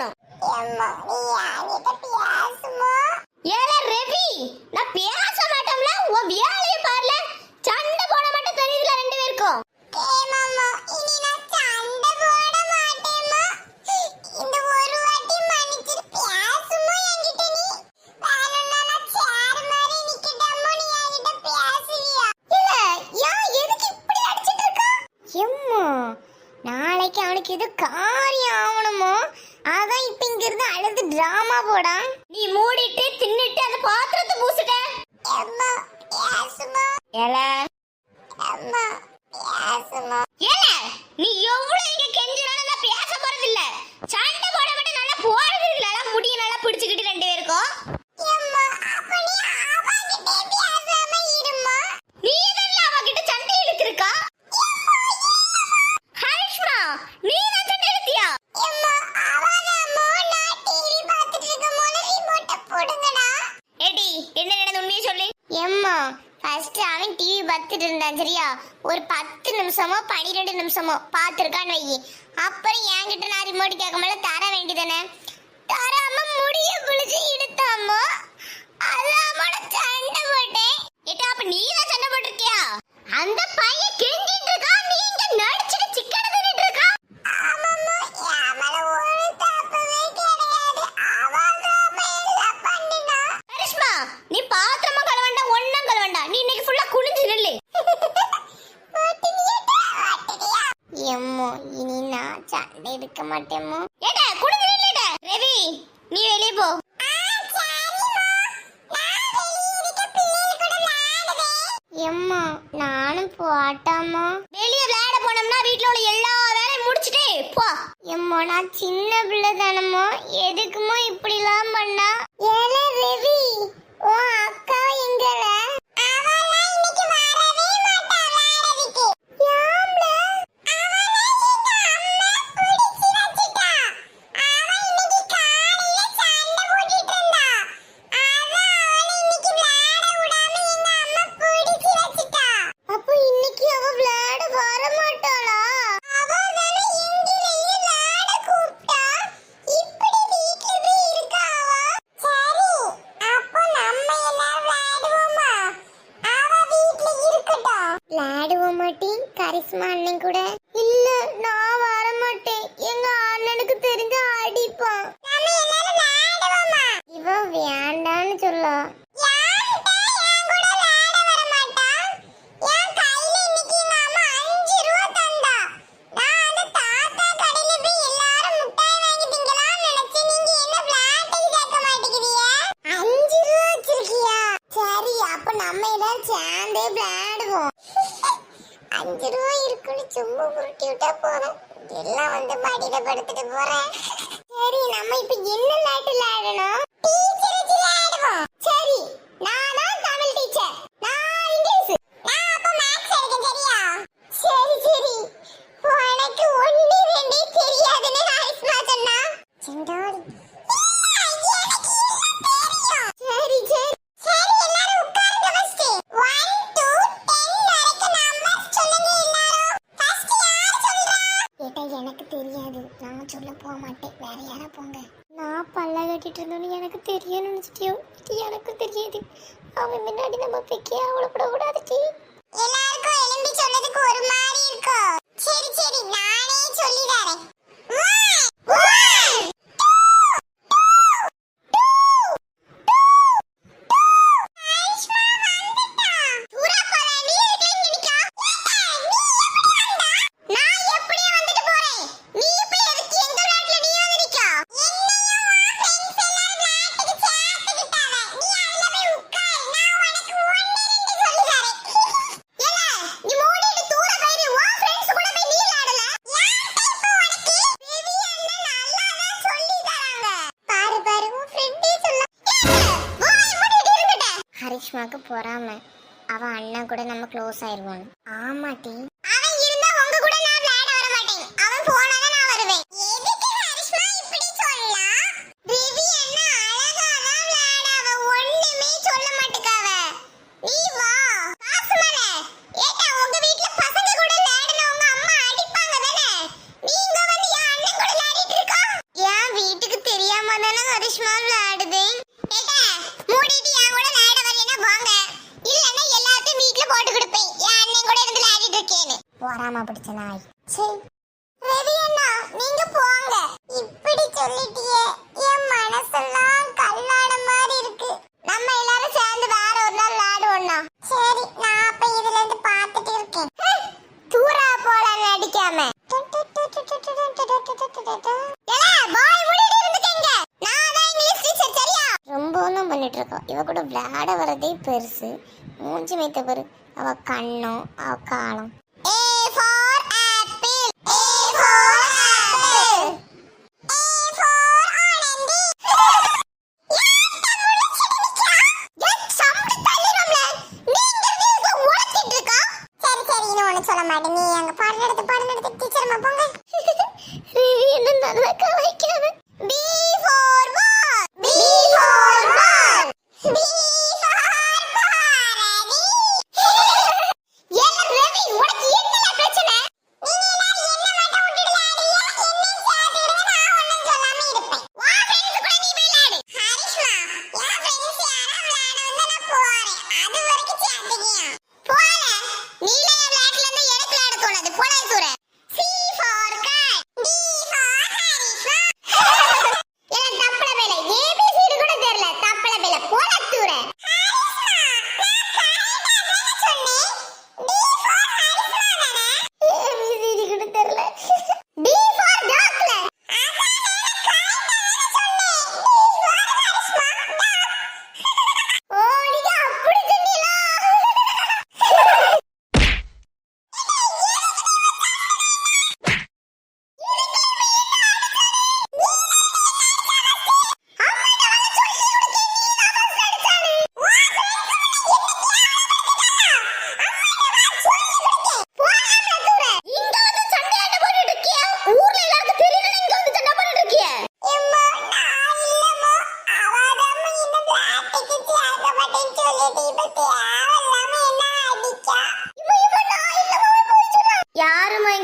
இருக்கணும். ஏல ரவி, நான் பேச மாட்டோம்ல, உன் வேலையை பாருல. சண்டை போட மட்டும் தெரியுதுல ரெண்டு பேருக்கும். நாளைக்கு அவனுக்கு ஏதோ காரியம் ஆகணுமோ அதான் இப்ப இங்க இருந்து அழுது டிராமா போடா. நீ மூடிட்டு தின்னுட்டு அந்த பாத்திரத்தை பூசிட்ட ஏல. ஏல நீ எவ்வளவு இங்க கெஞ்சினாலும் நான் பேச போறது இல்ல சண்டை போட மட்டும் நல்லா போறது இல்ல முடிய நல்லா பிடிச்சுக்கிட்டு ரெண்டு பேருக்கும் நீ தான் அவகிட்ட சண்டை இழுத்திருக்கா ஹரிஷ்மா நீ தான் சண்டை இழுத்தியா ஏடி என்ன நடந்து உண்மையை சொல்லு எம்மா ஃபர்ஸ்ட் அவன் டிவி பார்த்துட்டு இருந்தான் சரியா? ஒரு பத்து நிமிஷமோ பன்னிரெண்டு நிமிஷமோ பார்த்துருக்கான்னு வை அப்புறம் என்கிட்ட நான் ரிமோட் கேட்க தர வேண்டியதானே தராம முடிய குளிச்சு இழுத்தாமோ? அதான் சண்டை போட்டேன். ஏட்டா அப்ப நீ தான் சண்டை போட்டிருக்கியா? அந்த பையன் சண்டை எடுக்க மாட்டேமோ ஏடா குனிஞ்சு ரவி நீ வெளியே போ. எம்மா நானும் போட்டாமா வெளியே விளையாட போனோம்னா வீட்ல உள்ள எல்லா வேலையும் முடிச்சிட்டே போ. எம்மா நான் சின்ன பிள்ளை தானமோ எதுக்குமோ இப்படிலாம் பண்ணா? ஏல ரவி உன் அப்படியே விளையாடுவோம். அஞ்சு ரூபா இருக்குன்னு சும்மா உருட்டி விட்டா போதும். எல்லாம் வந்து மடியில படுத்துட்டு போறேன். சரி நம்ம இப்ப என்ன விளையாட்டு விளையாடணும் போக மாட்டேன் வேற யாரா போங்க. நான் பல்ல கட்டிட்டு இருந்தோன்னு எனக்கு தெரியும் நினைச்சிட்டியோ? இது எனக்கு தெரியாது. அவன் முன்னாடி நம்ம போய் கூடாது எல்லாருக்கும் எலும்பி சொன்னதுக்கு ஒரு மாதிரி இருக்கும். காரிஸ்மாவுக்கு பொறாம. அவன் அண்ணன் கூட நம்ம க்ளோஸ் ஆயிடுவான் ஆமாட்டி பாவமா பிடிச்ச நாய் ரவி அண்ணா நீங்க போங்க. இப்படி சொல்லிட்டியே என் மனசெல்லாம் கல்லாட மாதிரி இருக்கு. நம்ம எல்லாரும் சேர்ந்து வேற ஒரு நாள் விளையாடுவோம்னா சரி நான் அப்ப இதுல இருந்து பார்த்துட்டு இருக்கேன். தூரா போல நடிக்காம. ரொம்ப ஒன்றும் பண்ணிட்டு இருக்கோம். இவ கூட விளையாட வரதே பெருசு. மூஞ்சி மேய்த்த பெரு. அவ கண்ணும் அவ காலம் me!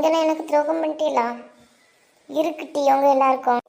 நீங்களும் எனக்கு துரோகம் பண்ணிட்டீங்களா? இருக்குட்டி அவங்க எல்லாருக்கும்.